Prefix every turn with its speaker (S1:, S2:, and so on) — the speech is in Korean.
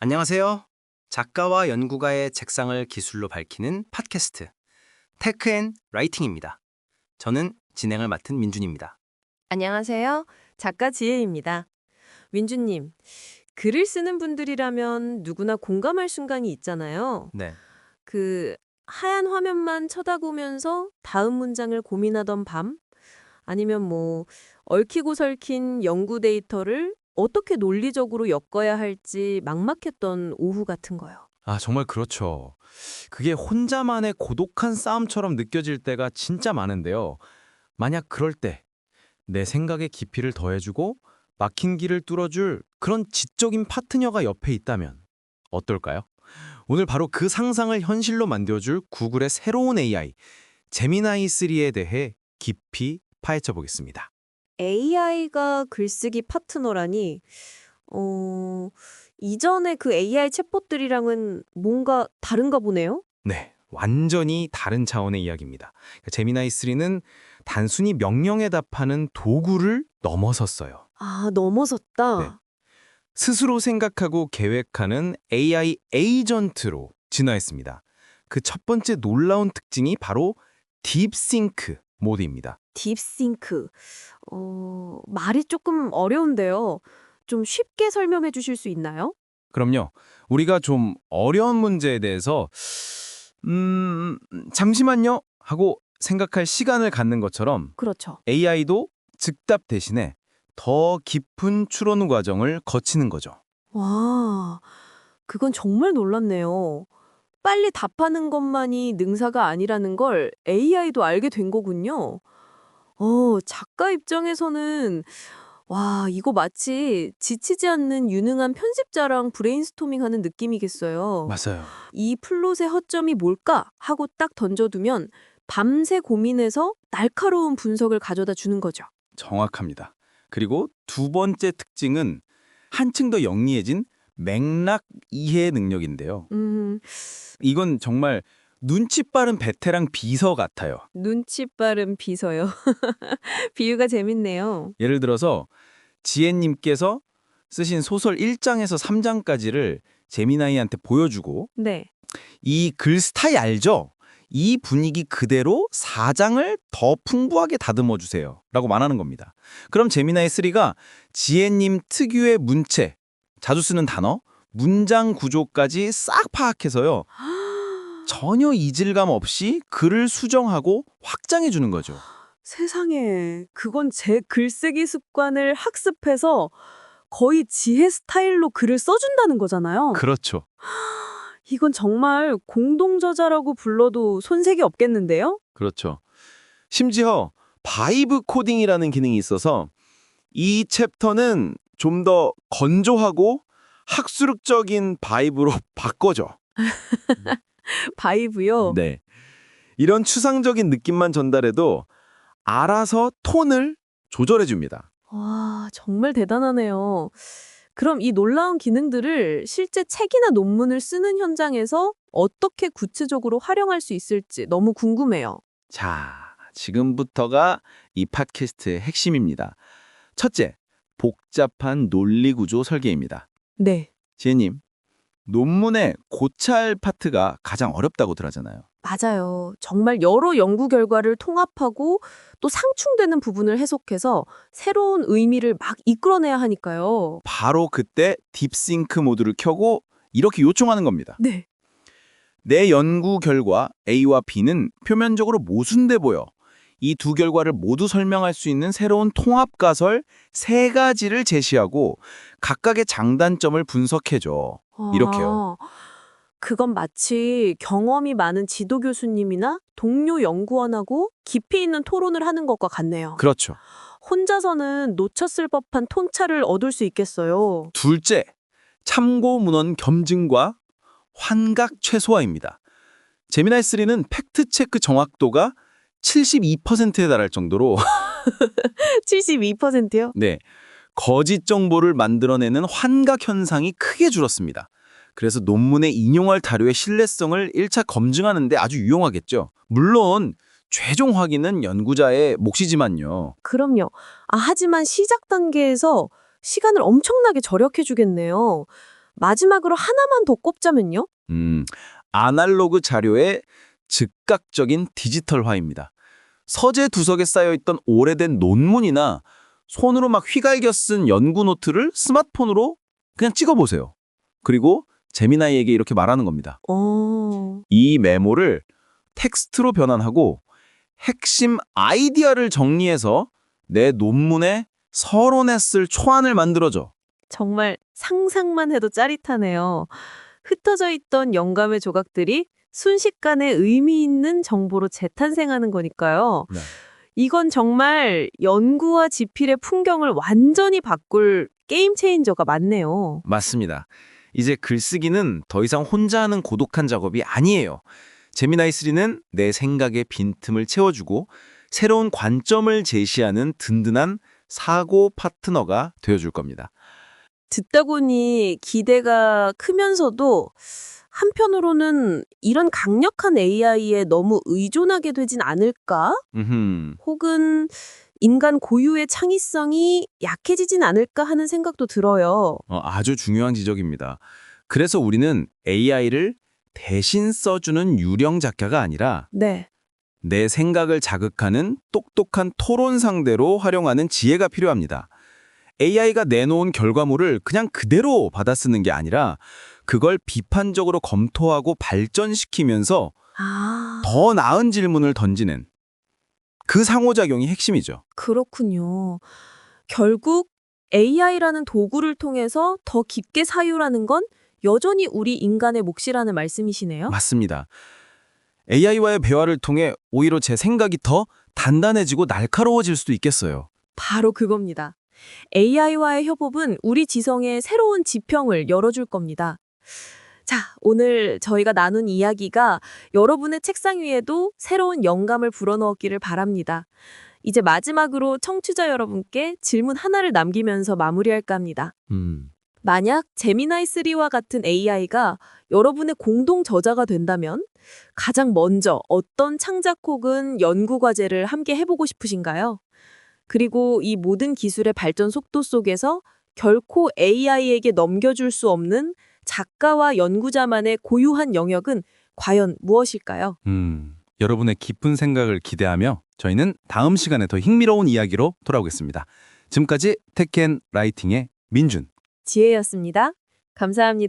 S1: 안녕하세요. 작가와 연구가의 책상을 기술로 밝히는 팟캐스트 테크 앤 라이팅입니다. 저는 진행을 맡은 민준입니다.
S2: 안녕하세요. 작가 지혜입니다. 민주님, 글을 쓰는 분들이라면 누구나 공감할 순간이 있잖아요.
S1: 네.
S2: 그 하얀 화면만 쳐다보면서 다음 문장을 고민하던 밤? 아니면 뭐 얽히고 설킨 연구 데이터를 어떻게 논리적으로 엮어야 할지 막막했던 오후 같은 거요.
S3: 아, 정말 그렇죠. 그게 혼자만의 고독한 싸움처럼 느껴질 때가 진짜 많은데요. 만약 그럴 때 내 생각의 깊이를 더해주고 막힌 길을 뚫어줄 그런 지적인 파트너가 옆에 있다면 어떨까요? 오늘 바로 그 상상을 현실로 만들어줄 구글의 새로운 AI, 제미나이 3에 대해 깊이 파헤쳐 보겠습니다.
S2: AI가 글쓰기 파트너라니, 어, 이전에 그 AI 챗봇들이랑은 뭔가 다른가 보네요?
S3: 네, 완전히 다른 차원의 이야기입니다. 그러니까 제미나이 3는 단순히 명령에 답하는 도구를 넘어섰어요.
S2: 아, 넘어섰다.
S3: 네. 스스로 생각하고 계획하는 AI 에이전트로 진화했습니다. 그 첫 번째 놀라운 특징이 바로 딥싱크 모드입니다.
S2: 딥싱크. 어, 말이 조금 어려운데요. 좀 쉽게 설명해 주실 수 있나요?
S3: 그럼요. 우리가 좀 어려운 문제에 대해서 음, 잠시만요 하고 생각할 시간을 갖는 것처럼
S2: 그렇죠.
S3: AI도 즉답 대신에 더 깊은 추론 과정을 거치는 거죠.
S2: 와, 그건 정말 놀랍네요. 빨리 답하는 것만이 능사가 아니라는 걸 AI도 알게 된 거군요. 어, 작가 입장에서는 와, 이거 마치 지치지 않는 유능한 편집자랑 브레인스토밍 하는 느낌이겠어요.
S3: 맞아요.
S2: 이 플롯의 허점이 뭘까 하고 딱 던져두면 밤새 고민해서 날카로운 분석을 가져다 주는 거죠.
S3: 정확합니다. 그리고 두 번째 특징은 한층 더 영리해진 맥락 이해 능력인데요.
S2: 음,
S3: 이건 정말 눈치 빠른 베테랑 비서 같아요.
S2: 눈치 빠른 비서요. 비유가 재밌네요.
S3: 예를 들어서 지혜님께서 쓰신 소설 1장에서 3장까지를 제미나이한테 보여주고
S2: 네.
S3: 이 글 스타일 알죠? 이 분위기 그대로 4장을 더 풍부하게 다듬어 주세요. 라고 말하는 겁니다. 그럼 제미나이 3가 지혜님 특유의 문체, 자주 쓰는 단어, 문장 구조까지 싹 파악해서요. 전혀 이질감 없이 글을 수정하고 확장해 주는 거죠.
S2: 세상에, 그건 제 글쓰기 습관을 학습해서 거의 지혜 스타일로 글을 써준다는 거잖아요.
S3: 그렇죠.
S2: 이건 정말 공동저자라고 불러도 손색이 없겠는데요?
S4: 그렇죠. 심지어 바이브 코딩이라는 기능이 있어서 이 챕터는 좀 더 건조하고 학술적인 바이브로 바꿔줘.
S2: 바이브요.
S4: 네. 이런 추상적인 느낌만 전달해도 알아서 톤을 조절해 줍니다.
S2: 와, 정말 대단하네요. 그럼 이 놀라운 기능들을 실제 책이나 논문을 쓰는 현장에서 어떻게 구체적으로 활용할 수 있을지 너무 궁금해요.
S4: 자, 지금부터가 이 팟캐스트의 핵심입니다. 첫째, 복잡한 논리 구조 설계입니다.
S2: 네,
S4: 지혜님, 논문의 고찰 파트가 가장 어렵다고 들하잖아요.
S2: 맞아요. 정말 여러 연구 결과를 통합하고 또 상충되는 부분을 해석해서 새로운 의미를 막 이끌어내야 하니까요.
S4: 바로 그때 딥싱크 모드를 켜고 이렇게 요청하는 겁니다.
S2: 네.
S4: 내 연구 결과 A와 B는 표면적으로 모순돼 보여. 이 두 결과를 모두 설명할 수 있는 새로운 통합 가설 세 가지를 제시하고 각각의 장단점을 분석해줘. 이렇게요.
S2: 아, 그건 마치 경험이 많은 지도 교수님이나 동료 연구원하고 깊이 있는 토론을 하는 것과 같네요.
S4: 그렇죠.
S2: 혼자서는 놓쳤을 법한 통찰을 얻을 수 있겠어요.
S4: 둘째, 참고 문헌 겸증과 환각 최소화입니다. 제미나이 3는 팩트 체크 정확도가 72%에 달할 정도로
S2: 72%요?
S4: 네. 거짓 정보를 만들어내는 환각 현상이 크게 줄었습니다. 그래서 논문에 인용할 자료의 신뢰성을 1차 검증하는 데 아주 유용하겠죠. 물론 최종 확인은 연구자의 몫이지만요.
S2: 그럼요. 아, 하지만 시작 단계에서 시간을 엄청나게 절약해 주겠네요. 마지막으로 하나만 더 꼽자면요?
S4: 음, 아날로그 자료의 즉각적인 디지털화입니다. 서재 두석에 쌓여있던 오래된 논문이나 손으로 막 휘갈겨 쓴 연구 노트를 스마트폰으로 그냥 찍어보세요. 그리고 재미나이에게 이렇게 말하는 겁니다.
S2: 어,
S4: 이 메모를 텍스트로 변환하고 핵심 아이디어를 정리해서 내 논문에 서론에 쓸 초안을 만들어줘.
S2: 정말 상상만 해도 짜릿하네요. 흩어져 있던 영감의 조각들이 순식간에 의미 있는 정보로 재탄생하는 거니까요.
S4: 네.
S2: 이건 정말 연구와 지필의 풍경을 완전히 바꿀 게임 체인저가 맞네요.
S4: 맞습니다. 이제 글쓰기는 더 이상 혼자 하는 고독한 작업이 아니에요. 제미나이 3는 내 생각의 빈틈을 채워주고 새로운 관점을 제시하는 든든한 사고 파트너가 되어줄 겁니다.
S2: 듣다 보니 기대가 크면서도 한편으로는 이런 강력한 AI에 너무 의존하게 되진 않을까?
S4: 음흠.
S2: 혹은 인간 고유의 창의성이 약해지진 않을까 하는 생각도 들어요.
S4: 어, 아주 중요한 지적입니다. 그래서 우리는 AI를 대신 써주는 유령 작가가 아니라
S2: 네.
S4: 내 생각을 자극하는 똑똑한 토론 상대로 활용하는 지혜가 필요합니다. AI가 내놓은 결과물을 그냥 그대로 받아쓰는 게 아니라 그걸 비판적으로 검토하고 발전시키면서
S2: 아,
S4: 더 나은 질문을 던지는 그 상호작용이 핵심이죠.
S2: 그렇군요. 결국 AI라는 도구를 통해서 더 깊게 사유라는 건 여전히 우리 인간의 몫이라는 말씀이시네요.
S4: 맞습니다. AI와의 대화를 통해 오히려 제 생각이 더 단단해지고 날카로워질 수도 있겠어요.
S2: 바로 그겁니다. AI와의 협업은 우리 지성의 새로운 지평을 열어줄 겁니다. 자, 오늘 저희가 나눈 이야기가 여러분의 책상 위에도 새로운 영감을 불어넣었기를 바랍니다. 이제 마지막으로 청취자 여러분께 질문 하나를 남기면서 마무리할까 합니다.
S4: 음.
S2: 만약 제미나이 3와 같은 AI가 여러분의 공동 저자가 된다면 가장 먼저 어떤 창작 혹은 연구 과제를 함께 해보고 싶으신가요? 그리고 이 모든 기술의 발전 속도 속에서 결코 AI에게 넘겨줄 수 없는 작가와 연구자만의 고유한 영역은 과연 무엇일까요?
S5: 음, 여러분의 깊은 생각을 기대하며 저희는 다음 시간에 더 흥미로운 이야기로 돌아오겠습니다. 지금까지 테켄 라이팅의 민준.
S2: 지혜였습니다. 감사합니다.